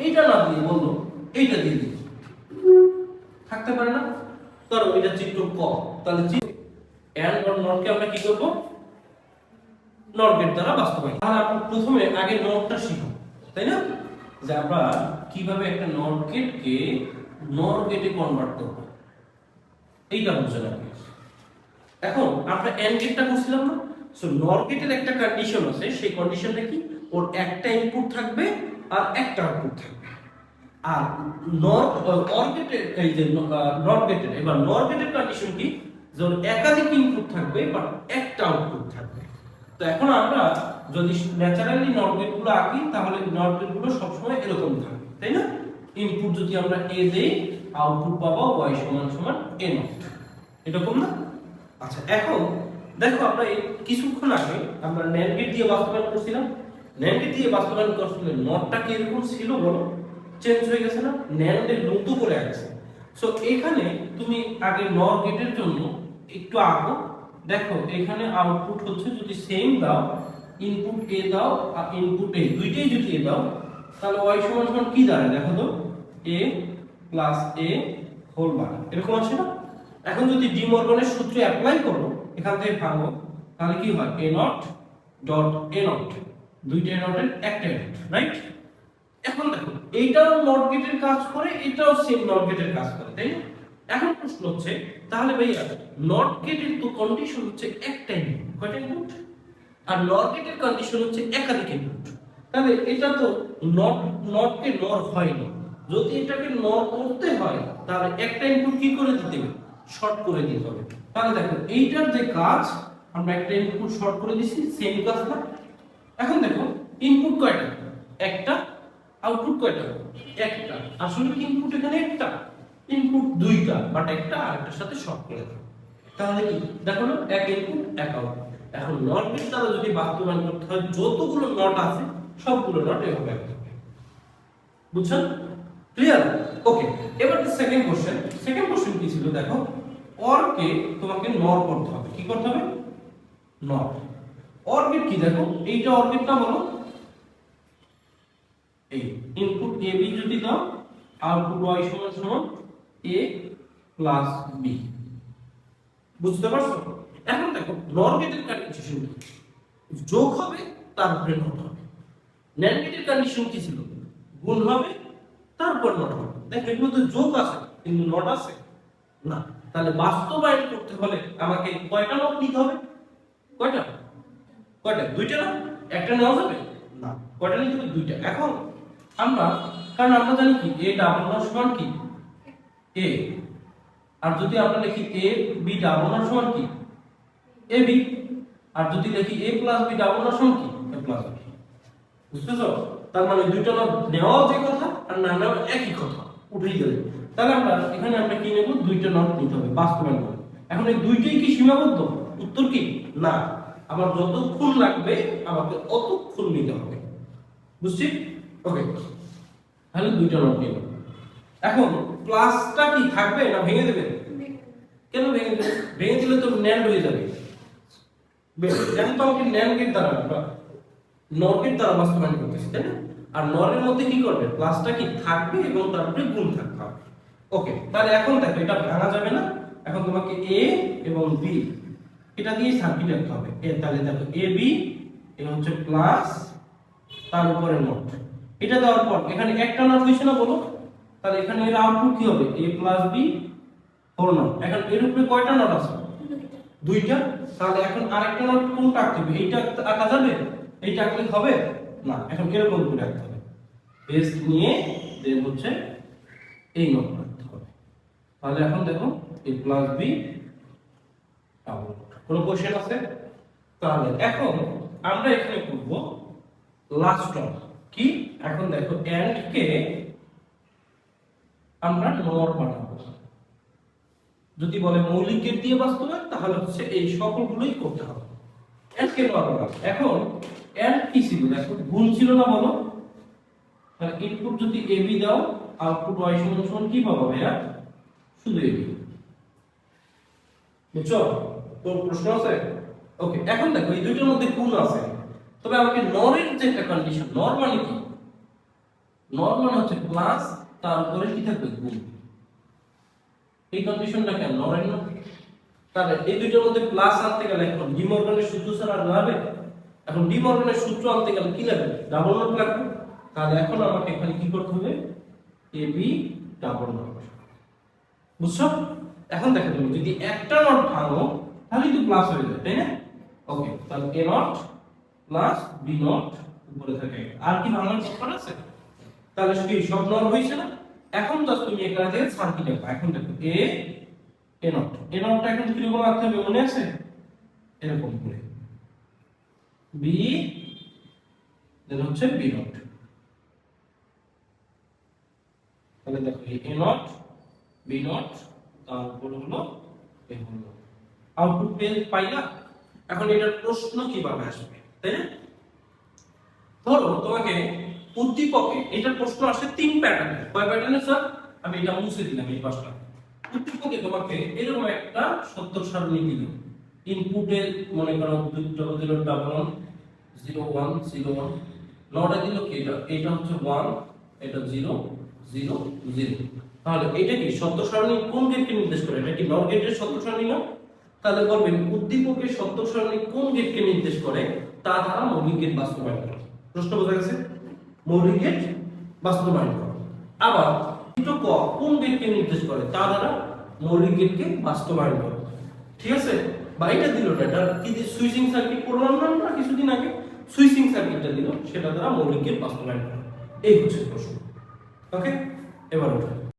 এইটা না দিয়ে বলল এইটা দিয়ে দিই থাকতে পারে না? ধরো এটা চিত্র ক, তাহলে এন্ড অর নটকে আমরা কি করব? নট দ্বারা বাস্তবায়ন তাহলে আমরা প্রথমে আগে নটটা শিখব, তাই না? যে আমরা কীভাবে একটা নট গেটকে নর কনভার্ট করব। এইটা বুঝে রাখি এখন আমরা এন্ড গেটটা করছিলাম না? সো নটগেটের একটা কন্ডিশন আছে, সেই কন্ডিশনটা কি? ওর একটা ইনপুট থাকবে আর একটা আউটপুট থাকবে। আর নর অর গেটের এই যে নট গেটের এবার নর গেটের কন্ডিশন কি? যে ওর একাধিক ইনপুট থাকবে বাট একটা আউটপুট থাকবে। তো এখন আমরা যদি ন্যাচারালি নট গেটগুলো আঁকি, তাহলে নট সবসময় এরকম থাকবে, তাই না? ইনপুট যদি আমরা এ দেই আউটপুট পাবো y সমান সমান a নট এরকম না? আচ্ছা এখন দেখো আমরা কিছুক্ষণ আগে আমরা ন্যান্ড গেট দিয়ে বাস্তবায়ন করছিলাম। ন্যান্ড দিয়ে বাস্তবায়ন করছিলে। নটটা কি ছিল বলো? চেঞ্জ হয়ে গেছে না? ন্যান্ডের নতুন করে আসছে সো এখানে তুমি আগে নর গেটের জন্য একটু আঁকো। দেখো, এখানে আউটপুট হচ্ছে যদি সেম দাও ইনপুট এ দাও আর ইনপুট এ দুইটাই যদি এ দাও, তাহলে y সমান সমান কি দাঁড়ায়? দেখো তো, a plus A whole bar এরকম আছে না? এখন যদি ডি মর্গনের সূত্র অ্যাপ্লাই করো, এখান থেকে ভাঙো, তাহলে কি হয়? A not dot A not দুইটা নটের একটা এ রাইট এখন দেখো, এইটাও নট গেটের কাজ করে, এটাও সেম নট গেটের কাজ করে, তাই না? এখন প্রশ্ন হচ্ছে, তাহলে ভাইয়া নট গেটের তো কন্ডিশন হচ্ছে একটা ইনপুট কয়টা ইনপুট আর নট গেটের কন্ডিশন হচ্ছে একাধিক ইনপুট তাহলে এটা তো নট নটকে নর হয়নি যদি এটাকে নর করতে হয়, তাহলে একটা ইনপুট কি করে দিতে হবে? শর্ট করে দিতে হবে। তাহলে দেখো, এইটার যে কাজ, আমরা একটা ইনপুট শর্ট করে দিছি সেম কাজ না। এখন দেখো ইনপুট কয়টা? একটা আউটপুট কয়টা? একটা। আসলে ইনপুট এখানে একটা? ইনপুট দুইটা বাট একটা আরেকটার সাথে শর্ট করে দাও। তাহলে কি? দেখো না, এক ইনপুট এক আউটপুট এখন নট গেট দ্বারা যদি বাস্তবায়ন করতে হয়, যতগুলো নট আছে, সবগুলো নট এভাবে বুঝছেন ক্লিয়ার ওকে এবার সেকেন্ড কোশ্চেন সেকেন্ড কোশ্চেন কি ছিল? দেখো অর কে তোমাকে নর করতে হবে। কি করতে হবে? নর অরবিট কি দেখো? এইটা অরবিটটা বলো? এই ইনপুট এ বি যদি দাও আউটপুট y সমান সমান a প্লাস বি বুঝতে পারছ? এখন দেখো নর গেটের কন্ডিশন যোগ হবে, তারপরে নট হবে। ন্যান্ড গেটের কন্ডিশন কি ছিল? গুণ হবে, তারপর নট হবে। দেখো, এগুলো তো যোগ আছে, কিন্তু নট আছে না। তাহলে বাস্তবায়ন করতে হলে আমাকে কয়টা নট নিতে হবে? কয়টা? কয়টা? দুইটা না? একটা নেওয়া যাবে? না। কয়টা নিতে হবে? দুইটা। এখন আমরা কারণ আমরা জানি কি? এ ডাবল নট সমান কি? এ আর যদি আমরা লিখি এ বি ডাবল নট সমান কি? এ বি আর যদি লিখি A plus B double not সমান কি? এ প্লাস বি বুঝতেছো? তার মানে দুইটা নট নেওয়াও যে কথা আর না নেওয়া একই কথা। উঠেই গেলে। তাহলে আমরা এখানে আমরা কি নেব? দুইটা নট নিতে হবে বাস্তবায়ন করে এখন এই দুইটাই কি সীমাবদ্ধ? উত্তর কি? না। আমার যতক্ষণ লাগবে আমাকে অতক্ষণ নিতে হবে। বুঝছি? ওকে তাহলে দুইটা নোট নিব এখন প্লাসটা কি থাকবে না ভেঙে দেবে? কেন ভেঙে দেবে? ভেঙে দিলে তো ন্যান্ড হয়ে যাবে। এখন তো আমাকে ন্যান্ড গেট দ্বারা বা নর দ্বারা বাস্তবায়ন করতেছি, তাই না? আর নরের মধ্যে কি করবে? প্লাসটা কি থাকবে এবং তারপরে গুণ থাকতে হবে। ওকে তাহলে এখন দেখো, এটা ভাঙা যাবে না। এখন তোমাকে এ এবং বি এটা দিয়ে সার্কিট রাখতে হবে। এ, তাহলে দেখো এ বি এ হচ্ছে প্লাস তার উপরে নোট এটা দেওয়ার পর, এখানে একটা নট হয়েছে না বলো তাহলে এখানে এর আউটপুট কি হবে? এ প্লাস বি ফোর নোট এখন এর উপরে কয়টা নোট আছে? দুইটা। তাহলে এখন আরেকটা নোট কোনটা আঁকতে হবে? এইটা আঁকা যাবে? এইটা আঁকলে হবে? না, এখন এরকম করে আঁকতে হবে। বেস নিয়ে দেন হচ্ছে এই নোট আঁকতে হবে। তাহলে এখন দেখো এ প্লাস বি কোনো কোশ্চেন আছে? তাহলে এখন আমরা এখানে করব লাস্ট অন কি? এখন দেখো এন্ড কে আমরা নর বানাবো। যদি বলে মৌলিক গেট দিয়ে বাস্তবায়ন, তাহলে হচ্ছে এই সকলগুলোই করতে হবে। এন্ড কে নর এখন এন্ড কি ছিল? দেখো গুণ ছিল না বলো। তাহলে ইনপুট যদি এ বি দাও আউটপুট ওয়াই সমান সমান কি পাবো ভাইয়া? শুধু এ বি বুঝছ? তোর প্রশ্ন আছে? ওকে এখন দেখো, এই দুইটার মধ্যে কোন আছে? তবে আমাকে নরের যে একটা কন্ডিশন নর মানে কি? নর মানে হচ্ছে প্লাস তারপরে কি থাকবে? গুণ। এই কন্ডিশনটা কেন? নরের না? তাহলে এই দুইটার মধ্যে প্লাস আনতে গেলে এখন ডিমর্গানের সূত্র ছাড়া আর লাগবে এখন ডিমর্গানের সূত্র আনতে গেলে কি লাগবে ডাবল নট লাগবে। তাহলে এখন আমাকে এখানে কি করতে হবে? এ বি ডাবল নট বুঝছ? এখন দেখো তুমি, যদি একটা নট ভাঙো তাহলে তো প্লাস হয়ে যাবে তাই না? ওকে তাহলে A not plus B not উপরে থাকে। আর কি ভাঙার দরকার আছে? তাহলে কি সব নট হয়েছে না? এখন জাস্ট তুমি এখানে থেকে সার্কিট দেখো এখন দেখো এ এ নট এ নটটা এখন কীরকম আঁকতে হবে মনে আছে? এরকম করে। বি দেন হচ্ছে বি নট তাহলে দেখো এ নট বি নট তার হলো এ হলো আউটপুট পেজ পাইলা? এখন এটার প্রশ্ন কীভাবে আসবে, তাই না? ধরো তোমাকে উদ্দীপকে এটার প্রশ্ন আসে তিন প্যাটার্নে কয় প্যাটার্নে স্যার আমি এটা মুছে দিলাম এই পাশটা। উদ্দীপকে তোমাকে এরকম একটা সত্য সারণী দিল। ইনপুটে মনে করো, দুটো দিল double one zero one zero one নটা দিল কি এটা? এটা হচ্ছে ওয়ান এটা জিরো জিরো জিরো তাহলে এটা কি সত্য সারণী কোন গেটকে নির্দেশ করে? এটা কি নর গেটের সত্য সারণী না? তাহলে বলবেন, উদ্দীপকের সত্য সারণী কোন গেটকে নির্দেশ করে? তা দ্বারা মৌলিক গেট বাস্তবায়ন করে। প্রশ্ন বোঝা গেছে? মৌলিক গেট বাস্তবায়ন করে। আবার ক কোন গেটকে নির্দেশ করে? তা দ্বারা মৌলিক গেটকে বাস্তবায়ন করে। ঠিক আছে? বা এটা দিল এটা কি সুইচিং সার্কিট করলাম না আমরা? কিছুদিন আগে সুইচিং সার্কিটটা দিল, সেটা দ্বারা মৌলিক গেট বাস্তবায়ন করে। এই হচ্ছে প্রশ্ন। ওকে এবার ওঠা